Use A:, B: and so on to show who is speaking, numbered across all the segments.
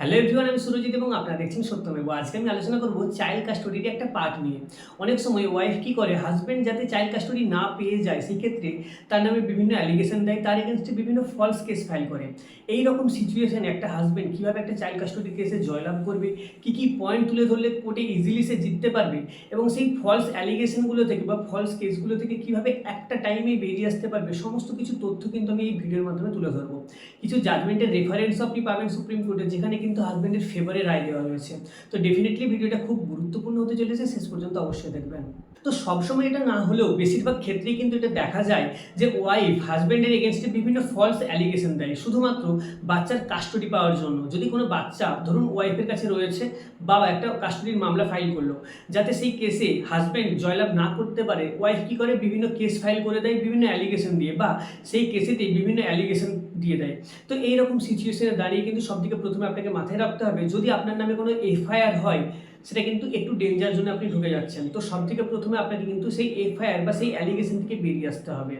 A: Hello everyone আমি সুরজিৎ এবং আপনারা দেখছেন সত্যমেব। আজকে আমি আলোচনা করব চাইল্ড কাস্টডির একটা পার্ট নিয়ে। অনেক সময় ওয়াইফ কি করে হাজব্যান্ড যাতে চাইল্ড কাস্টডি না পেয়ে যায়, সেক্ষেত্রে তার নামে বিভিন্ন অ্যালিগেশন দেয়, তার এগেনস্টে বিভিন্ন ফলস কেস ফাইল করে। এই রকম সিচুয়েশনে একটা হাজব্যান্ড কীভাবে একটা চাইল্ড কাস্টডি কেসে জয়লাভ করবে, কী কী পয়েন্ট তুলে ধরলে কোর্টে ইজিলি সে জিততে পারবে, এবং সেই ফলস অ্যালিগেশনগুলো থেকে বা ফলস কেসগুলো থেকে কীভাবে একটা টাইমেই বেরিয়ে আসতে পারবে, সমস্ত কিছু তথ্য কিন্তু আমি এই ভিডিওর মাধ্যমে তুলে ধরবো। কিছু জাজমেন্টের রেফারেন্স আপনি পাবেন সুপ্রিম কোর্টে যেখানে কিন্তু হাজব্যান্ডের ফেভারে রায় দেওয়া হয়েছে তো ডেফিনেটলি ভিডিওটা খুব গুরুত্বপূর্ণ হতে চলেছে, শেষ পর্যন্ত অবশ্যই দেখবেন। তো সবসময় এটা না হলেও বেশিরভাগ ক্ষেত্রেই কিন্তু এটা দেখা যায় যে ওয়াইফ হাজব্যান্ডের এগেনস্টে বিভিন্ন ফলস অ্যালিগেশন দেয়। শুধুমাত্র বাচ্চার কাস্টডি পাওয়ার জন্য। যদি কোনো বাচ্চা, ধরুন ওয়াইফের কাছে রয়েছে বা একটা কাস্টডির মামলা ফাইল করল, যাতে সেই কেসে হাজব্যান্ড জয়লাভ না করতে পারে ওয়াইফ কী করে? বিভিন্ন কেস ফাইল করে দেয়, বিভিন্ন অ্যালিগেশন দিয়ে, বা সেই কেসেতেই বিভিন্ন অ্যালিগেশন দিয়ে দেয়। তো এইরকম সিচুয়েশনে দাঁড়িয়ে কিন্তু সবথেকে প্রথমে আপনাকে মাথায় রাখতে হবে, যদি আপনার নামে কোনো এফআইআর হয়, সেটা কিন্তু একটু ডেঞ্জার জন্য আপনি ঢুকে যাচ্ছেন। তো সব থেকে প্রথমে আপনাকে কিন্তু সেই এফআইআর বা সেই অ্যালিগেশন থেকে বেরিয়ে আসতে হবে।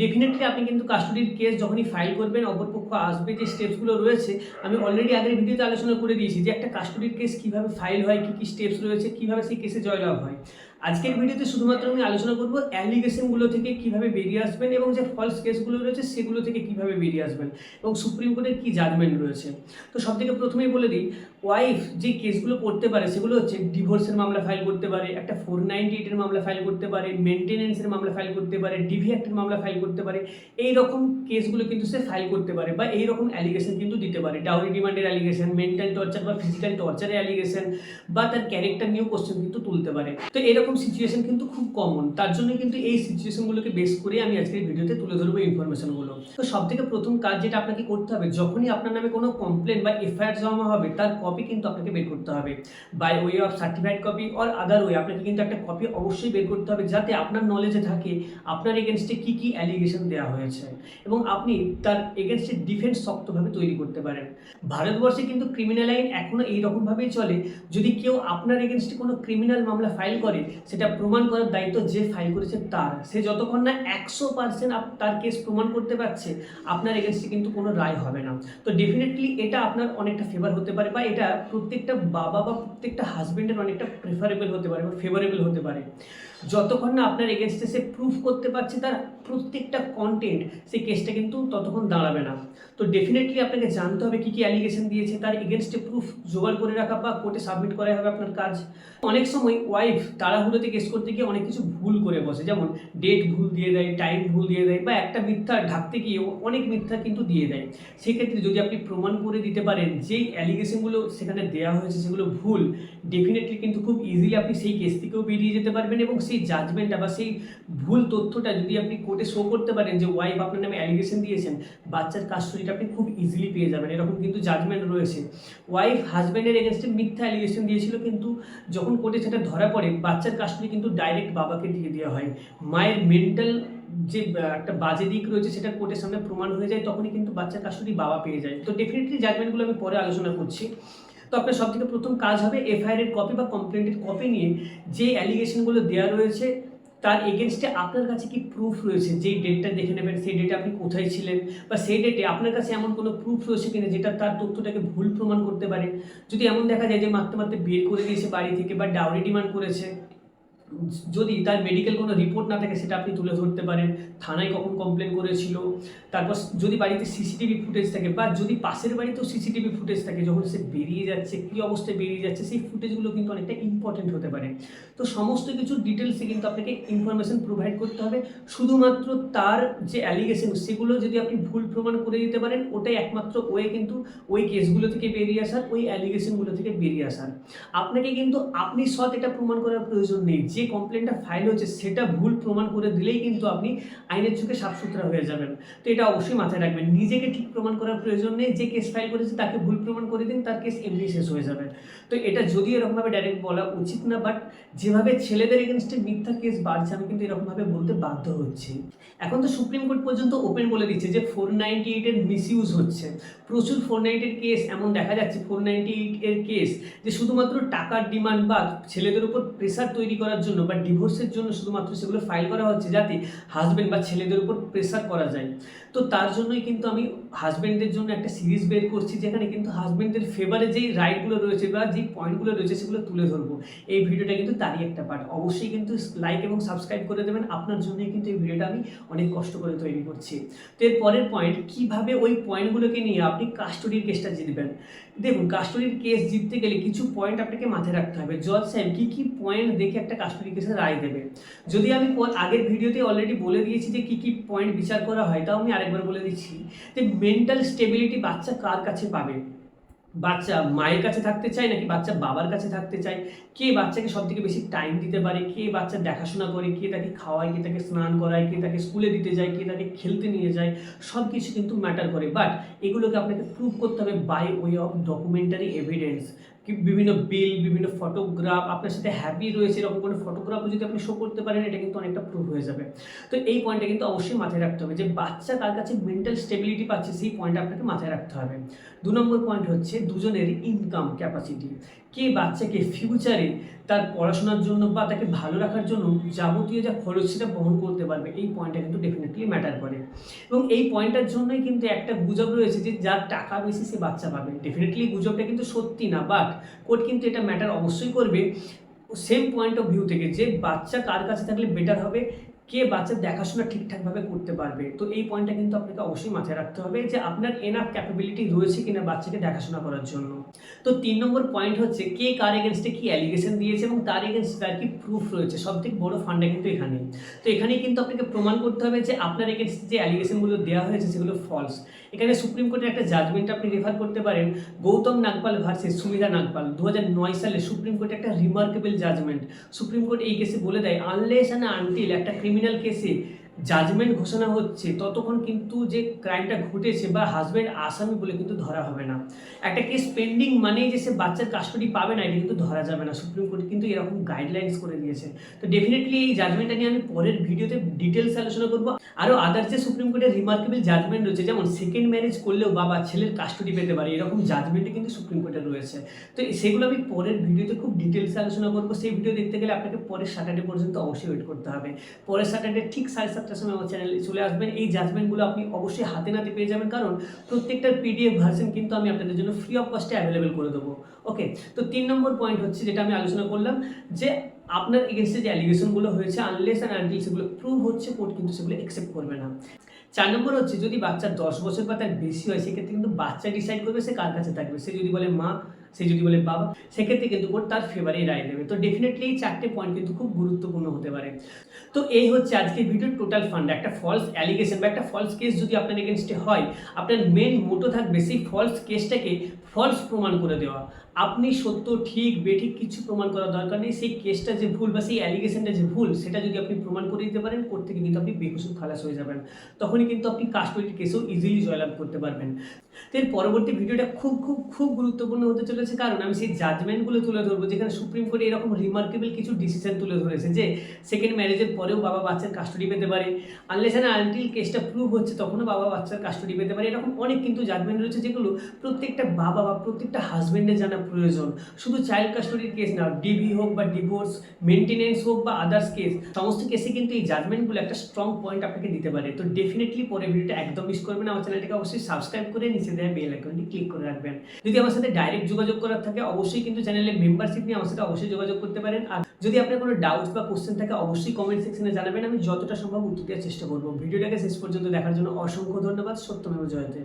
A: ডেফিনেটলি আপনি কিন্তু কাস্টডির কেস যখনই ফাইল করবেন, অপরপক্ষ আসবে, যে স্টেপসগুলো রয়েছে, আমি অলরেডি আগের ভিডিওতে আলোচনা করে দিয়েছি যে একটা কাস্টডির কেস কীভাবে ফাইল হয়, কী কী স্টেপস রয়েছে, কীভাবে সেই কেসে জয়লাভ হয়। আজকের ভিডিওতে শুধুমাত্র আমি আলোচনা করব অ্যালিগেশনগুলো থেকে কীভাবে বেরিয়ে আসবেন এবং যে ফলস কেসগুলো রয়েছে সেগুলো থেকে কীভাবে বেরিয়ে আসবেন এবং সুপ্রিম কোর্টের কী জাজমেন্ট রয়েছে। তো সব থেকে প্রথমেই বলে দিই ওয়াইফ যে কেসগুলো করতে পারে, সেগুলো হচ্ছে ডিভোর্সের মামলা ফাইল করতে পারে, একটা ফোর নাইনটি এইটের মামলা ফাইল করতে পারে মেনটেনেন্সের মামলা ফাইল করতে পারে ডিভি অ্যাক্টের মামলা ফাইল করতে পারে এই রকম কেসগুলো কিন্তু সে ফাইল করতে পারে বা এই রকম অ্যালিগেশন কিন্তু দিতে পারে। ডাউরি ডিমান্ডের অ্যালিগেশন মেন্টাল টর্চার বা ফিজিক্যাল টর্চারের অ্যালিগেশন বা তার ক্যারেক্টার নিয়েও কোশ্চেন কিন্তু তুলতে পারে। তো এরকম সিচুয়েশন কিন্তু খুব কমন তার জন্য কিন্তু এই সিচুয়েশনগুলোকে বেস করে আমি আজকের ভিডিওতে তুলে ধরবো ইনফরমেশনগুলো তো সব থেকে প্রথম কাজ যেটা আপনাকে করতে হবে, যখনই আপনার নামে কোনো কমপ্লেন বা এফআইআর জমা হবে, তার কপি কিন্তু আপনাকে বের করতে হবে। By way of certified copy or other way আপনাকে কিন্তু একটা কপি অবশ্যই বের করতে হবে যাতে আপনার নলেজে থাকে আপনার এগেনস্টে কী কী অ্যালিগেশন দেওয়া হয়েছে এবং আপনি তার এগেনস্টে ডিফেন্স শক্তভাবে তৈরি করতে পারেন। ভারতবর্ষে কিন্তু ক্রিমিনাল আইন এখনও এইরকমভাবেই চলে, যদি কেউ আপনার এগেনস্টে কোনো ক্রিমিনাল মামলা ফাইল করে, সেটা প্রমাণ করার দায়িত্ব যে ফাইল করেছে তার। সে যতক্ষণ না একশো পার্সেন্ট তার কেস প্রমাণ করতে পারছে, আপনার এগেনস্টে কিন্তু কোনো রায় হবে না। তো ডেফিনেটলি এটা আপনার অনেকটা ফেভার হতে পারে বা এটা প্রত্যেকটা বাবা বা প্রত্যেকটা হাজব্যান্ডের অনেকটা প্রেফারেবল হতে পারে বা ফেভারেবল হতে পারে। যতক্ষণ না আপনার এগেনস্টে সে প্রুফ করতে পারছে তার প্রত্যেকটা কন্টেন্ট সেই কেসটা কিন্তু ততক্ষণ দাঁড়াবে না। তো ডেফিনেটলি আপনাকে জানতে হবে কী কী অ্যালিগেশন দিয়েছে, তার এগেনস্টে প্রুফ জোগাড় করে রাখা বা কোর্টে সাবমিট করাই হবে আপনার কাজ। অনেক সময় ওয়াইফ তাড়াহুড়োতে কেস করতে গিয়ে অনেক কিছু ভুল করে বসে, যেমন ডেট ভুল দিয়ে দেয় টাইম ভুল দিয়ে দেয় বা একটা মিথ্যা ঢাকতে গিয়ে অনেক মিথ্যা কিন্তু দিয়ে দেয়। সেক্ষেত্রে যদি আপনি প্রমাণ করে দিতে পারেন যেই অ্যালিগেশনগুলো সেখানে দেওয়া হয়েছে সেগুলো ভুল ডেফিনেটলি কিন্তু খুব ইজিলি আপনি সেই কেস থেকেও বেরিয়ে যেতে পারবেন এবং সেই জাজমেন্টটা বা সেই ভুল তথ্যটা যদি আপনি কোর্টে শো করতে পারেন যে ওয়াইফ আপনার নামে অ্যালিগেশন দিয়েছেন, বাচ্চার কাস্টডিটা আপনি খুব ইজিলি পেয়ে যাবেন, এরকম কিন্তু জাজমেন্ট রয়েছে। ওয়াইফ হাজব্যান্ডের এগেনস্টে মিথ্যা অ্যালিগেশন দিয়েছিল কিন্তু যখন কোর্টে সেটা ধরা পড়ে, বাচ্চার কাস্টডি কিন্তু ডাইরেক্ট বাবাকে দিয়ে দেওয়া হয়। মায়ের মেন্টাল যে একটা বাজে দিক রয়েছে সেটা কোর্টের সামনে প্রমাণ হয়ে যায়, তখনই কিন্তু বাচ্চার কাস্টডি বাবা পেয়ে যায়। তো ডেফিনেটলি জাজমেন্টগুলো আমি পরে আলোচনা করছি। তো আপনার সব থেকে প্রথম কাজ হবে এফআইআর এর কপি বা কমপ্লেন্টের কপি নিয়ে যে অ্যালিগেশনগুলো দেওয়া রয়েছে তার এগেনস্টে আপনার কাছে কি প্রুফ রয়েছে? যেই ডেটটা দেখে নেবেন, সেই ডেটে আপনি কোথায় ছিলেন? বা সেই ডেটে আপনার কাছে এমন কোনো প্রুফ রয়েছে কিনা যেটা তার তথ্যটাকে ভুল প্রমাণ করতে পারে? যদি এমন দেখা যায় যে মারতে মারতে বের করে দিয়েছে বাড়ি থেকে বা ডাউরি ডিমান্ড করেছে যদি তার মেডিকেল কোনো রিপোর্ট না থাকে, সেটা আপনি তুলে ধরতে পারেন। থানায় কখন কমপ্লেন করেছিল। তারপর যদি বাড়িতে সিসিটিভি ফুটেজ থাকে বা যদি পাশের বাড়িতেও সিসিটিভি ফুটেজ থাকে, যখন সে বেরিয়ে যাচ্ছে, কী অবস্থায় বেরিয়ে যাচ্ছে, সেই ফুটেজগুলো কিন্তু অনেকটা ইম্পর্টেন্ট হতে পারে। তো সমস্ত কিছু ডিটেলসে কিন্তু আপনাকে ইনফরমেশন প্রোভাইড করতে হবে। শুধুমাত্র তার যে অ্যালিগেশন সেগুলো যদি আপনি ভুল প্রমাণ করে দিতে পারেন, ওটাই একমাত্র ওয়ে কিন্তু ওই কেসগুলো থেকে বেরিয়ে আসার, ওই অ্যালিগেশনগুলো থেকে বেরিয়ে আসার। আপনাকে কিন্তু আপনি সৎ এটা প্রমাণ করার প্রয়োজন নেই। যে কমপ্লেনটা ফাইল হয়েছে, সেটা ভুল প্রমাণ করে দিলেই কিন্তু আপনি আইনের চোখে সাফসুতরা হয়ে যাবেন। তো এটা অবশ্যই মাথায় রাখবেন। নিজেকে ঠিক প্রমাণ করার প্রয়োজন নেই। যে কেস ফাইল করেছে, তাকে ভুল প্রমাণ করে দিন, তার কেস এমনি শেষ হয়ে যাবে। তো এটা যদিও এরকমভাবে ডাইরেক্ট বলা উচিত না বাট যেভাবে ছেলেদের এগেনস্টে মিথ্যা কেস বাড়ছে, আমি কিন্তু এরকমভাবে বলতে বাধ্য হচ্ছি। এখন তো সুপ্রিম কোর্ট পর্যন্ত ওপেন বলে দিচ্ছে যে ফোর নাইনটি এইটের মিসইউজ হচ্ছে। প্রচুর ফোর নাইনটির কেস এমন দেখা যাচ্ছে ফোর নাইনটি এর কেস যে শুধুমাত্র টাকার ডিমান্ড বা ছেলেদের উপর প্রেশার তৈরি করার জন্য বা ডিভোর্সের জন্য শুধুমাত্র সেগুলো ফাইল করা হচ্ছে যাতে হাজব্যান্ড বা ছেলেদের উপর প্রেশার করা যায়। তো তার জন্যই কিন্তু আমি হাজব্যান্ডের জন্য একটা সিরিজ বের করছি, যেখানে কিন্তু হাজব্যান্ডের ফেভারে যেই রাইটগুলো রয়েছে বা যেই পয়েন্টগুলো রয়েছে সেগুলো তুলে ধরবো। এই ভিডিওটা কিন্তু তারই একটা পার্ট অবশ্যই কিন্তু লাইক এবং সাবস্ক্রাইব করে দেবেন, আপনার জন্যই কিন্তু এই ভিডিওটা আমি অনেক কষ্ট করে তৈরি করছি। তো এর পরের পয়েন্ট কীভাবে ওই পয়েন্টগুলোকে নিয়ে আপনি কাস্টডির কেসটা জিতবেন? দেখুন কাস্টডির কেস জিততে গেলে কিছু পয়েন্ট আপনাকে মাথায় রাখতে হবে। জজ সাহেব, কী কী পয়েন্ট দেখে একটা কাস্টডি কেসে রায় দেবে যদি আমি আগের ভিডিওতে অলরেডি বলে দিয়েছি যে কী কী পয়েন্ট বিচার করা হয়, তাও আমি আরেকবার বলে দিচ্ছি যে মেন্টাল স্টেবিলিটি বাচ্চা কার কাছে পাবে? বাচ্চা মায়ের কাছে থাকতে চায় নাকি বাচ্চা বাবার কাছে থাকতে চায়? কে বাচ্চাকে সব থেকে বেশি টাইম দিতে পারে? কে বাচ্চা দেখাশোনা করে? কে তাকে খাওয়ায়? কে তাকে স্নান করায়? কে তাকে স্কুলে দিতে যায়? কে তাকে খেলতে নিয়ে যায়? সব কিছু কিন্তু ম্যাটার করে। বাট এগুলোকে আপনাকে প্রুভ করতে হবে by way of documentary evidence কি বিভিন্ন বিল বিভিন্ন ফটোগ্রাফ আপনার সাথে হ্যাপি রয়েছে, এরকম কোনো ফটোগ্রাফও যদি আপনি শো করতে পারেন, এটা কিন্তু অনেকটা প্রুভ হয়ে যাবে। তো এই পয়েন্টটা কিন্তু অবশ্যই মাথায় রাখতে হবে যে বাচ্চা তার কাছে মেন্টাল স্টেবিলিটি পাচ্ছে, সেই পয়েন্টটা আপনাকে মাথায় রাখতে হবে। দু নম্বর পয়েন্ট হচ্ছে দুজনের ইনকাম ক্যাপাসিটি কে বাচ্চাকে ফিউচারে তার পড়াশোনার জন্য বা তাকে ভালো রাখার জন্য যাবতীয় যা খরচ সেটা বহন করতে পারবে, এই পয়েন্টটা কিন্তু ডেফিনেটলি ম্যাটার করে। এবং এই পয়েন্টটার জন্যই কিন্তু একটা গুজব রয়েছে যে যার টাকা বেশি সে বাচ্চা পাবে। ডেফিনেটলি গুজবটা কিন্তু সত্যি না বাট কোর্ট কিন্তু এটা ম্যাটার অবশ্যই করবে। সেম পয়েন্ট অফ ভিউ থেকে যে বাচ্চা কার কাছে থাকলে বেটার হবে কে বাচ্চার দেখাশোনা ঠিকঠাকভাবে করতে পারবে? তো এই পয়েন্টটা কিন্তু আপনাকে অবশ্যই মাথায় রাখতে হবে যে আপনার এনাফ ক্যাপাবিলিটি রয়েছে কিনা বাচ্চাকে দেখাশোনা করার জন্য। তো তিন নম্বর পয়েন্ট হচ্ছে কে কার এগেনস্টে কি অ্যালিগেশন দিয়েছে এবং তার এগেনস্টে তার কি প্রুফ রয়েছে? সব থেকে বড় ফান্ডা কিন্তু এখানে। তো এখানেই কিন্তু আপনাকে প্রমাণ করতে হবে যে আপনার এগেনস্টে যে অ্যালিগেশনগুলো দেওয়া হয়েছে সেগুলো ফলস এখানে সুপ্রিম কোর্টের একটা জাজমেন্ট আপনি রেফার করতে পারেন, গৌতম নাগপাল ভার্সেস সুমিতা নাগপাল। দু নয় সালে সুপ্রিম কোর্টে একটা রিমার্কেবল জাজমেন্ট সুপ্রিম কোর্ট এই কেসে বলে দেয় আনলেস অ্যান্ড আনটিল একটা ক্রিমিনাল কেসে জাজমেন্ট ঘোষণা হচ্ছে, ততক্ষণ কিন্তু যে ক্রাইমটা ঘটেছে বা হাজব্যান্ড আসামি বলে কিন্তু ধরা হবে না। একটা কেস পেন্ডিং মানেই যে সে বাচ্চার কাস্টডি পাবে না, এটা কিন্তু ধরা যাবে না। সুপ্রিম কোর্ট কিন্তু এরকম গাইডলাইন্স করে দিয়েছে। তো ডেফিনেটলি এই জাজমেন্টটা নিয়ে আমি পরের ভিডিওতে ডিটেলস আলোচনা করব। আরও আদার যে সুপ্রিম কোর্টের রিমার্কেবল জাজমেন্ট রয়েছে, যেমন সেকেন্ড ম্যারেজ করলেও বাবা ছেলের কাস্টডি পেতে পারে, এরকম জাজমেন্টও কিন্তু সুপ্রিম কোর্টে রয়েছে। তো সেগুলো আমি পরের ভিডিওতে খুব ডিটেলসে আলোচনা করব। সেই ভিডিও দেখতে গেলে আপনাকে পরের স্যাটারডে পর্যন্ত অবশ্যই ওয়েট করতে হবে। পরের স্যাটারডে ঠিক সাড়ে সাতটার সময় আমার চ্যানেলে চলে আসবেন এই জাজমেন্টগুলো আপনি অবশ্যই হাতে নাতে পেয়ে যাবেন, কারণ প্রত্যেকটার পিডিএফ ভার্সন কিন্তু আমি আপনাদের জন্য ফ্রি অফ কস্টে অ্যাভেলেবেল করে দেবো। ওকে তো তিন নম্বর পয়েন্ট হচ্ছে যেটা আমি আলোচনা করলাম, যে আপনার এগেনস্টে যে অ্যালিগেশনগুলো হয়েছে আনলেস অ্যান্ড আনটিল সেগুলো প্রুভ হচ্ছে কোর্ট কিন্তু সেগুলো অ্যাকসেপ্ট করবে না। চার নম্বর হচ্ছে যদি বাচ্চার দশ বছর বা তার বেশি হয়, সেক্ষেত্রে কিন্তু বাচ্চা ডিসাইড করবে, সে কার কাছে থাকবে? সে যদি বলে, মা সে যদি বলে বাবা, সেক্ষেত্রে কিন্তু কোর্ট তার ফেভারে রায় দেবে তো ডেফিনেটলি এই চারটে পয়েন্ট কিন্তু খুব গুরুত্বপূর্ণ হতে পারে। তো এই হচ্ছে আজকে ভিডিওর টোটাল ফান্ড একটা ফলস অ্যালিগেশন বা একটা ফলস কেস যদি আপনার এগেনস্টে হয়, আপনার মেন মোটো থাকবে সেই ফলস কেসটাকে ফলস প্রমাণ করে দেওয়া। আপনি সত্য, ঠিক, বেঠিক কিছু প্রমাণ করার দরকার নেই। সেই কেসটা যে ভুল বা সেই অ্যালিগেশনটা যে ভুল, সেটা যদি আপনি প্রমাণ করে দিতে পারেন, কোর্ট থেকে কিন্তু আপনি বেকসুর খালাস হয়ে যাবেন। তখনই কিন্তু আপনি কাস্টডির কেসেও ইজিলি জয়লাভ করতে পারবেন। তো এর পরবর্তী ভিডিওটা খুব খুব খুব গুরুত্বপূর্ণ হতে চলেছে, কারণ আমি সেই জাজমেন্টগুলো তুলে ধরবো, যেখানে সুপ্রিম কোর্টে এরকম রিমার্কেবল কিছু ডিসিশন তুলে ধরেছে যে সেকেন্ড ম্যারেজের পরেও বাবা বাচ্চার কাস্টডি পেতে পারে। আনলেস অ্যান্ড আনটিল কেসটা প্রুভ হচ্ছে, তখনও বাবা বাচ্চার কাস্টডি পেতে পারে। এরকম অনেক কিন্তু জাজমেন্ট রয়েছে, যেগুলো প্রত্যেকটা বাবা বা প্রত্যেকটা হাজব্যান্ডের জানা প্রয়োজন। শুধু চাইল্ড কাস্টডির কেস না ডিভি হোক বা ডিভোর্স মেনটেনেন্স হোক বা আদার্স কেস সমস্ত কেসে কিন্তু এই জাজমেন্টগুলো একটা স্ট্রং পয়েন্ট আপনাকে দিতে পারে। তো ডেফিনেটলি পরে ভিডিওটা একদম মিস করবেন। আমার চ্যানেলটিকে অবশ্যই সাবস্ক্রাইব করে নিচে দেওয়া বেল আইকনটি ক্লিক করে রাখবেন। যদি আমার সাথে ডাইরেক্ট যোগাযোগ করার থাকে, অবশ্যই কিন্তু চ্যানেলে মেম্বারশিপ নিয়ে আমার সাথে অবশ্যই যোগাযোগ করতে পারেন। আর যদি আপনার কোনো ডাউটস বা কোশ্চেন থাকে, অবশ্যই কমেন্ট সেকশনে জানাবেন। আমি যতটা সম্ভব উত্তর দেওয়ার চেষ্টা করব। ভিডিওটাকে শেষ পর্যন্ত দেখার জন্য অসংখ্য ধন্যবাদ। সত্যমেব জয়তে।